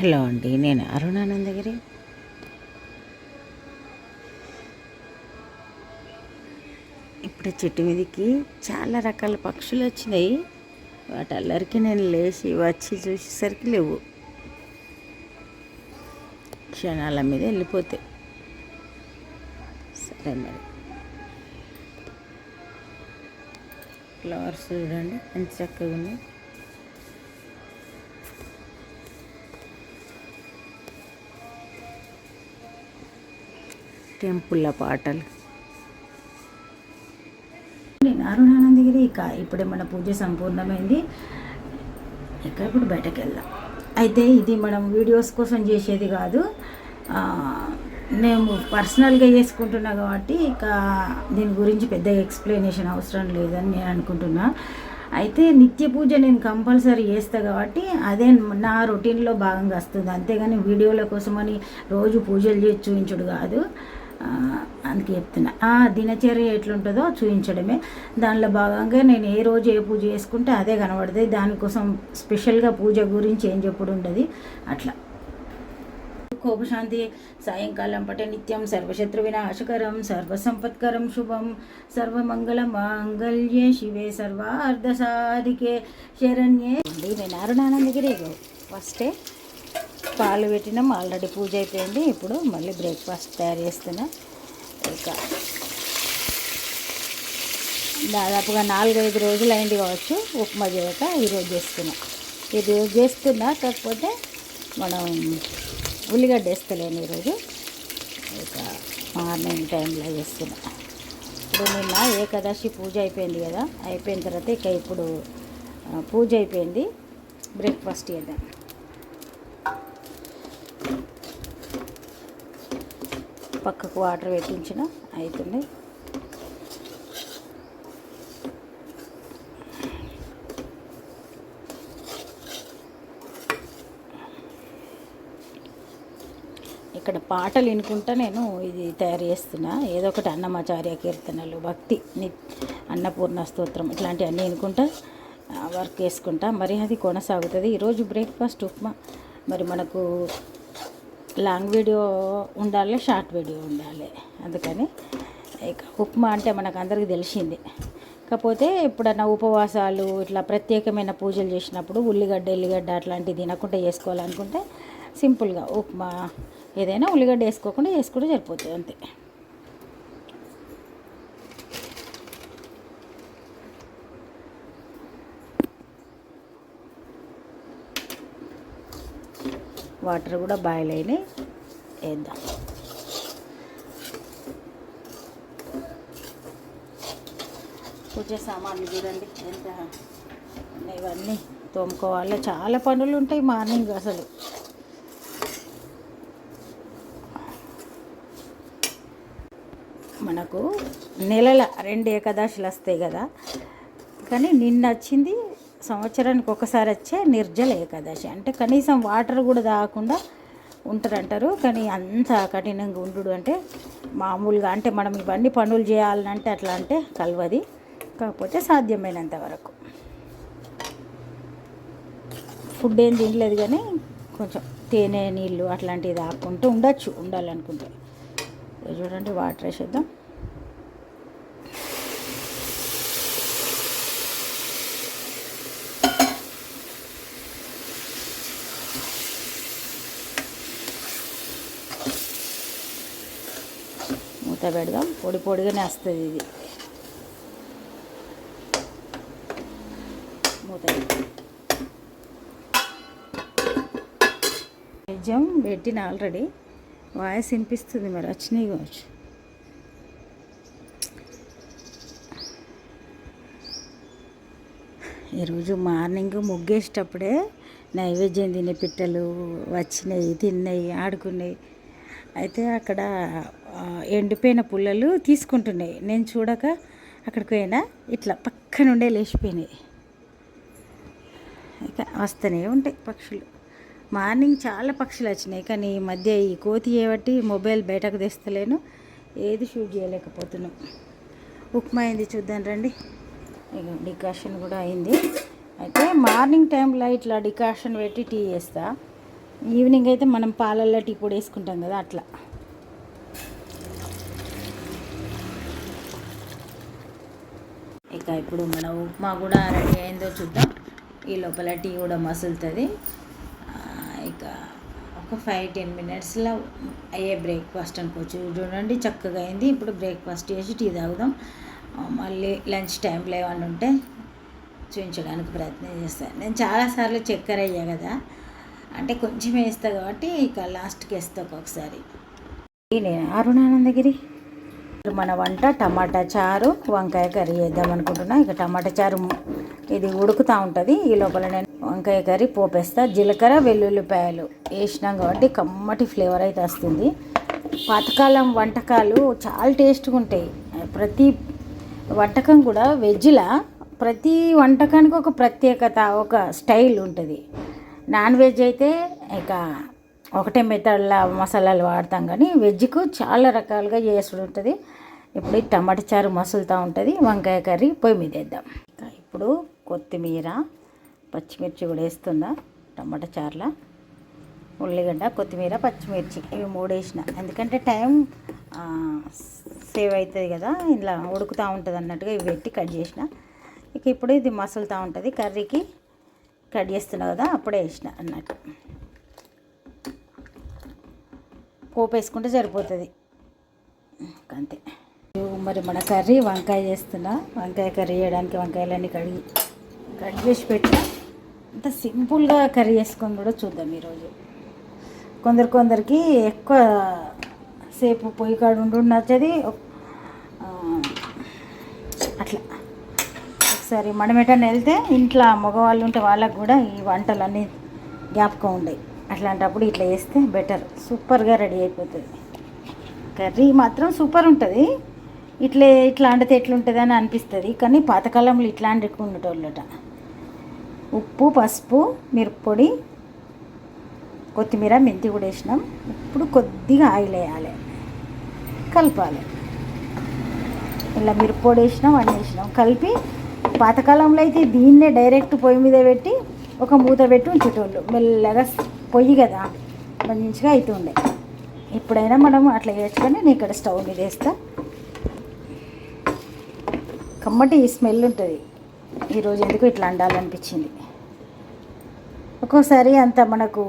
Hello అండి నేను అరుణానందగిరి ఇప్పుడు చెట్టు మీదకి చాలా రకాల పక్షులు వచ్చినాయి. వాటల్లరికి నేను లేచి వచ్చి చూసేసరికి లేవు. క్షణాల మీద వెళ్ళిపోతాయి సరే మరి. ఫ్లవర్స్ చూడండి ఎంత చక్కగా ఉన్నాయి. టెంపుల్ల పాటలు. నేను అరుణానందగిరి ఇక ఇప్పుడే మన పూజ సంపూర్ణమైంది. ఇక ఇప్పుడు బయటకు వెళ్దాం అయితే ఇది మనం వీడియోస్ కోసం చేసేది కాదు. మేము పర్సనల్గా చేసుకుంటున్నా కాబట్టి ఇక దీని గురించి పెద్ద ఎక్స్ప్లెనేషన్ అవసరం లేదని నేను అనుకుంటున్నా. అయితే నిత్య పూజ నేను కంపల్సరీ చేస్తా కాబట్టి అదే నా రొటీన్లో భాగంగా వస్తుంది. అంతేగాని వీడియోల కోసమని రోజు పూజలు చేసి చూపించుడు కాదు. అందుకే చెప్తున్నా. ఆ దినచర్య ఎట్లుంటుందో చూపించడమే దానిలో భాగంగా నేను ఏ రోజు ఏ పూజ చేసుకుంటే అదే కనబడుతుంది. దానికోసం స్పెషల్గా పూజ గురించి ఏం చెప్పుడు ఉండదు అట్లా. కోపశాంతి సాయంకాలం పట నిత్యం సర్వశత్రు వినాశకరం సర్వసంపత్కరం శుభం సర్వమంగళ మాంగళ్యే శివే సర్వార్ధ సాధికే శరణ్యే. అండి నేను అరుణానందగిరి ఫస్టే పాలు పెట్టినాం. ఆల్రెడీ పూజ అయిపోయింది. ఇప్పుడు మళ్ళీ బ్రేక్ఫాస్ట్ తయారు చేస్తున్నా. ఇక దాదాపుగా నాలుగైదు రోజులు అయింది కావచ్చు. ఉప్మా చేయక ఈరోజు చేస్తున్నా. ఈరోజు చేస్తున్నా. కాకపోతే మనం ఉల్లిగడ్డ వేస్తలేను ఈరోజు. ఇక మార్నింగ్ టైంలో చేస్తున్నా. ఇప్పుడు నిన్న ఏకాదశి పూజ అయిపోయింది కదా. అయిపోయిన తర్వాత ఇక ఇప్పుడు పూజ అయిపోయింది. బ్రేక్ఫాస్ట్ చేద్దాం. పక్కకు వాటర్ పెట్టించిన అవుతుంది ఇక్కడ పాటలు వినుకుంటా నేను ఇది తయారు చేస్తున్నా. ఏదో ఒకటి అన్నమాచార్య కీర్తనలు భక్తి ని అన్నపూర్ణ స్తోత్రం ఇట్లాంటివన్నీ వినుకుంటా వర్క్ చేసుకుంటా. మరి అది కొనసాగుతుంది. ఈరోజు బ్రేక్ఫాస్ట్ ఉప్మా. మరి మనకు లాంగ్ వీడియో ఉండాలి షార్ట్ వీడియో ఉండాలి. అందుకని ఇక ఉప్మా అంటే మనకు అందరికీ తెలిసింది. కాకపోతే ఎప్పుడన్నా ఉపవాసాలు ఇట్లా ప్రత్యేకమైన పూజలు చేసినప్పుడు ఉల్లిగడ్డ ఎల్లిగడ్డ అట్లాంటివి తినకుండా చేసుకోవాలనుకుంటే సింపుల్గా ఉప్మా ఏదైనా ఉల్లిగడ్డ వేసుకోకుండా వేసుకుంటే సరిపోతుంది అంతే. వాటర్ కూడా బాయిల్ అయినాయి. వేద్దాం. పూజ సామాన్లు చూడండి. ఎంత ఇవన్నీ? తోముకోవాలి? చాలా పనులు ఉంటాయి మార్నింగ్ అసలు. మనకు నెలల రెండు ఏకాదశులు వస్తాయి కదా. కానీ నిన్న వచ్చింది సంవత్సరానికి ఒకసారి వచ్చే నిర్జల ఏకాదశి. అంటే కనీసం వాటర్ కూడా తాగకుండా ఉంటారంటారు. కానీ అంత కఠినంగా ఉండు అంటే మామూలుగా అంటే మనం ఇవన్నీ పనులు చేయాలంటే అట్లా అంటే కలవది. కాకపోతే సాధ్యమైనంత వరకు. ఫుడ్ ఏం తినలేదు కానీ కొంచెం తేనె నీళ్ళు అట్లాంటివి తాకుంటూ ఉండొచ్చు ఉండాలనుకుంటే. చూడండి వాటర్ వేసేద్దాం. మూత పెడదాం పొడి పొడిగానే వస్తుంది ఇది. మూత నిజం పెట్టిన ఆల్రెడీ వాయిస్ వినిపిస్తుంది మరి వచ్చినాయి కావచ్చు. ఈరోజు మార్నింగ్ ముగ్గేసేటప్పుడే నైవేద్యం తినే పిట్టలు వచ్చినాయి తిన్నాయి ఆడుకున్నాయి. అయితే అక్కడ ఎండిపోయిన పుల్లలు తీసుకుంటున్నాయి. నేను చూడక అక్కడికి పోయినా ఇట్లా పక్క నుండే లేచిపోయినాయి. ఇక వస్తూనే ఉంటాయి పక్షులు. మార్నింగ్ చాలా పక్షులు వచ్చినాయి కానీ ఈ మధ్య ఈ కోతి ఏబట్టి మొబైల్ బయటకు తెస్తలేను ఏది షూట్ చేయలేకపోతున్నాం. ఉప్మా అయింది చూద్దాం రండి. ఇక డికాషన్ కూడా అయింది. అయితే మార్నింగ్ టైంలో ఇట్లా డికాషన్ పెట్టి టీ చేస్తా. ఈవినింగ్ అయితే మనం పాలల్లో టీ పొడి వేసుకుంటాం కదా అట్లా. ఇక ఇప్పుడు మన ఉప్మా కూడా రెడీ అయిందో చూద్దాం. ఈ లోపల టీ కూడా మసులుతుంది. ఇక ఒక ఫైవ్ టెన్ మినిట్స్లో అయ్యే బ్రేక్ఫాస్ట్ అనుకోవచ్చు. చూడండి చక్కగా అయింది. ఇప్పుడు బ్రేక్ఫాస్ట్ చేసి టీ తాగుదాం. మళ్ళీ లంచ్ టైంలో ఏమన్నా ఉంటే చూపించడానికి ప్రయత్నం చేస్తాను నేను చాలాసార్లు చక్కెర అయ్యా కదా. అంటే కొంచెం వేస్తా కాబట్టి ఇక లాస్ట్కి వేస్తా ఒకసారి నేను అరుణానందగిరి. ఇప్పుడు మన వంట టమాటా చారు వంకాయ కర్రీ వేద్దాం అనుకుంటున్నా. ఇక టమాటా చారు ఇది ఉడుకుతూ ఉంటుంది. ఈ లోపల నేను వంకాయ కర్రీ పోపేస్తా. జీలకర్ర వెల్లుల్లిపాయలు వేసినాం కాబట్టి కమ్మటి ఫ్లేవర్ అయితే వస్తుంది. పాతకాలం వంటకాలు చాలా టేస్ట్గా ఉంటాయి. ప్రతి వంటకం కూడా వెజ్లా ప్రతి వంటకానికి ఒక ప్రత్యేకత ఒక స్టైల్ ఉంటుంది. నాన్ వెజ్ అయితే ఇక ఒకటే మెథడ్ల మసాలాలు వాడతాం కానీ వెజ్కు చాలా రకాలుగా చేసుడు ఉంటుంది. ఇప్పుడు టమాటా చారు మసులుతూ ఉంటుంది. వంకాయ కర్రీ పొయ్యి మీద వేద్దాం. ఇప్పుడు కొత్తిమీర పచ్చిమిర్చి కూడా వేస్తున్నా టమాటా చారులో. ఉల్లిగడ్డ కొత్తిమీర పచ్చిమిర్చి ఇవి మూడు వేసిన. ఎందుకంటే టైం సేవ్ అవుతుంది కదా ఇలా ఉడుకుతూ ఉంటుంది అన్నట్టుగా ఇవి పెట్టి కట్ చేసిన. ఇక ఇప్పుడు ఇది మసులుతూ ఉంటుంది కర్రీకి. కట్ చేస్తున్నా కదా అప్పుడే వేసిన అన్నట్టు. పోపు వేసుకుంటే సరిపోతుంది. అంతే మరి మన కర్రీ వంకాయ చేస్తున్నా. వంకాయ కర్రీ చేయడానికి వంకాయలన్నీ కడిగి కట్ చేసి పెట్టిన. అంత సింపుల్గా కర్రీ చేసుకొని కూడా చూద్దాం ఈరోజు. కొందరు కొందరికి ఎక్కువ సేపు పొయ్యి కాడు ఉండు నచ్చది ఆ, అట్లా ఒకసారి మనం ఎటన్నా వెళ్తే ఇంట్లో మగవాళ్ళు ఉంటే వాళ్ళకు కూడా ఈ వంటలన్నీ జ్ఞాపకం ఉండయి అట్లాంటప్పుడు ఇట్లా చేస్తే బెటర్ సూపర్గా రెడీ అయిపోతుంది. కర్రీ మాత్రం సూపర్ ఉంటుంది. ఇట్లే ఇట్లా వండితే ఎట్లుంటుంది అని అనిపిస్తుంది. కానీ పాతకాలంలో ఇట్లాంటి ఉండేటోళ్ళట. ఉప్పు పసుపు మిరప్పొడి కొత్తిమీర మెంతి కూడా వేసినాం. ఇప్పుడు కొద్దిగా ఆయిల్ వేయాలి. కలపాలి. ఇలా మిరప్పొడి వేసినాం అన్నీ వేసినాం. కలిపి పాతకాలంలో అయితే దీన్నే డైరెక్ట్ పొయ్యి మీద పెట్టి ఒక మూత పెట్టి ఉంచేటోళ్ళు. మెల్లగా పొయ్యి కదా మంచిగా అవుతుండే ఎప్పుడైనా మనం అట్లా వేసుకొని నేను ఇక్కడ స్టవ్ మీద వేస్తా. కమ్మటి స్మెల్ ఉంటుంది. ఈరోజు ఎందుకు ఇట్లా వండాలనిపించింది ఒక్కోసారి అంత మనకు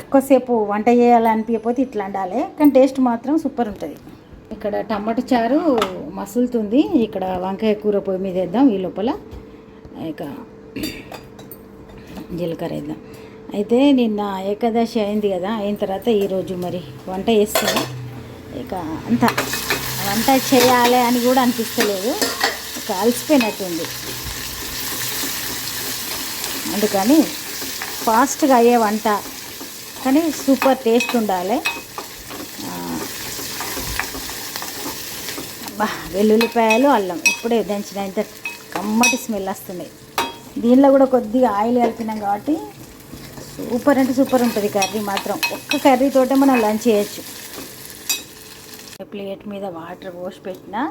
ఎక్కువసేపు వంట చేయాలనిపించకపోతే ఇట్లా వండాలి కానీ టేస్ట్ మాత్రం సూపర్ ఉంటుంది. ఇక్కడ టమాటా చారు మసులుతుంది. ఇక్కడ వంకాయ కూర పొయ్యి మీద వేద్దాం ఈ లోపల. ఇక జీలకర్ర వేద్దాం. అయితే నిన్న ఏకాదశి అయింది కదా అయిన తర్వాత ఈరోజు మరి వంట చేస్తాను ఇక అంత వంట చేయాలి అని కూడా అనిపిస్తలేదు. ఇక అలసిపోయినట్టుంది. అందుకని ఫాస్ట్గా అయ్యే వంట. కానీ సూపర్ టేస్ట్ ఉండాలి. బా వెల్లుల్లిపాయలు అల్లం. ఇప్పుడే దంచిన ఇంత కమ్మటి స్మెల్ వస్తుంది. దీనిలో కూడా కొద్దిగా ఆయిల్ కలిపినాం కాబట్టి సూపర్ అంటే సూపర్ ఉంటుంది కర్రీ మాత్రం. ఒక్క కర్రీతోటే మనం లంచ్ చేయొచ్చు. ప్లేట్ మీద వాటర్ పోసి పెట్టినా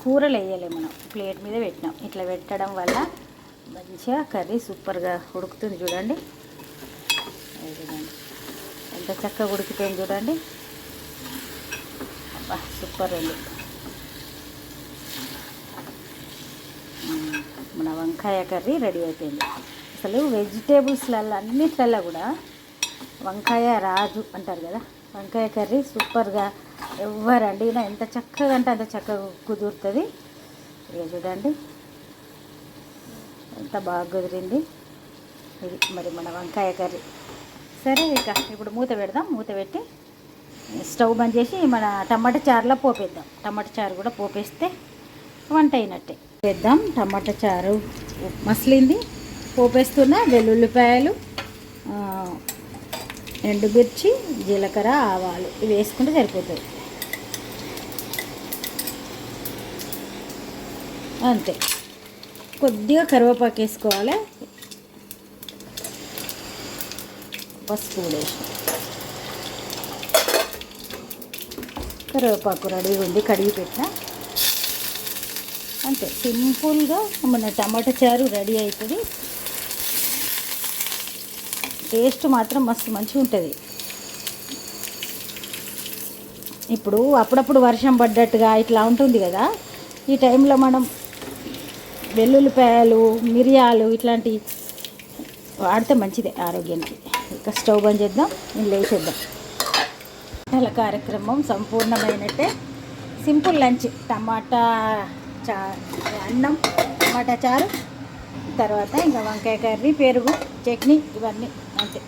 కూరలు వేయలే మనం. ప్లేట్ మీద పెట్టినాం. ఇట్లా పెట్టడం వల్ల మంచిగా కర్రీ సూపర్గా ఉడుకుతుంది చూడండి. ఎంత చక్కగా ఉడుకుతుంది చూడండి. సూపర్ ఉంది. మన వంకాయ కర్రీ రెడీ అయిపోయింది. అసలు వెజిటేబుల్స్లలో అన్నిట్లలో కూడా వంకాయ రాజు అంటారు కదా. వంకాయ కర్రీ సూపర్గా ఎవ్వరండి ఎంత చక్కగా అంటే అంత చక్కగా కుదురుతుంది. ఇక చూడండి. ఎంత బాగా కుదిరింది. ఇది మరి మన వంకాయ కర్రీ. సరే ఇక ఇప్పుడు మూత పెడదాం. మూత పెట్టి స్టవ్ బంద్ చేసి మన టమాటా చారులో పోపేద్దాం. టమాటా చారు కూడా పోపేస్తే వంట అయినట్టే. వేద్దాం టమాటా చారు మసిలింది. పోపేస్తున్న వెల్లుల్లిపాయలు ఎండుమిర్చి జీలకర్ర ఆవాలు. ఇవి వేసుకుంటే సరిపోతుంది అంతే. కొద్దిగా కరివేపాకు వేసుకోవాలి. పసుపు కూడా వేసి కరివేపాకు రెడీగా ఉంది. కడిగి పెట్టిన అంతే సింపుల్గా మన టమాటా చారు రెడీ అవుతుంది టేస్ట్ మాత్రం మస్తు మంచిగా ఉంటుంది. ఇప్పుడు అప్పుడప్పుడు వర్షం పడ్డట్టుగా ఇట్లా ఉంటుంది కదా ఈ టైంలో మనం వెల్లుల్లిపాయలు మిరియాలు ఇట్లాంటి వాడితే మంచిదే ఆరోగ్యానికి. ఇక స్టవ్ బంద్ చేద్దాం నేను లేచేద్దాం. వంటల కార్యక్రమం సంపూర్ణమైనట్టే. సింపుల్ లంచ్ టమాటా చా అన్నం టమాటా చారు తర్వాత ఇంకా వంకాయ కర్రీ పెరుగు చట్నీ ఇవన్నీ అంతే.